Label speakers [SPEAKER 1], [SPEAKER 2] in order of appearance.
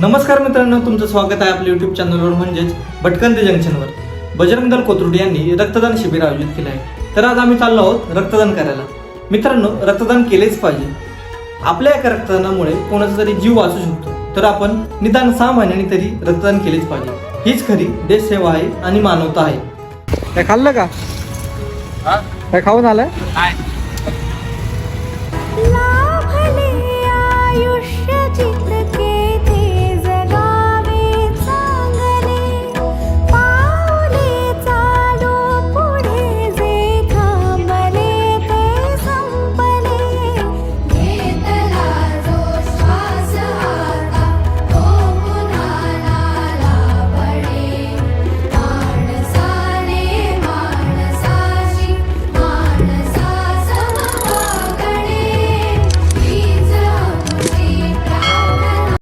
[SPEAKER 1] नमस्कार मित्रांनो तुमचं स्वागत आहे आपल्या युट्यूब चॅनलवर म्हणजेच भटकंती जंक्शनवर बजरंग दल कोथरुडे यांनी रक्तदान शिबिर आयोजित केलं आहे. तर आज आम्ही चाललो आहोत रक्तदान करायला. मित्रांनो रक्तदान केलेच पाहिजे. आपल्या एका रक्तदानामुळे कोणाचा तरी जीव वाचू शकतो. तर आपण निदान सहा महिन्यांनी तरी रक्तदान केलेच पाहिजे. हीच खरी देशसेवा आहे आणि मानवता आहे. काय खाल्लं का? काय खाऊन आलं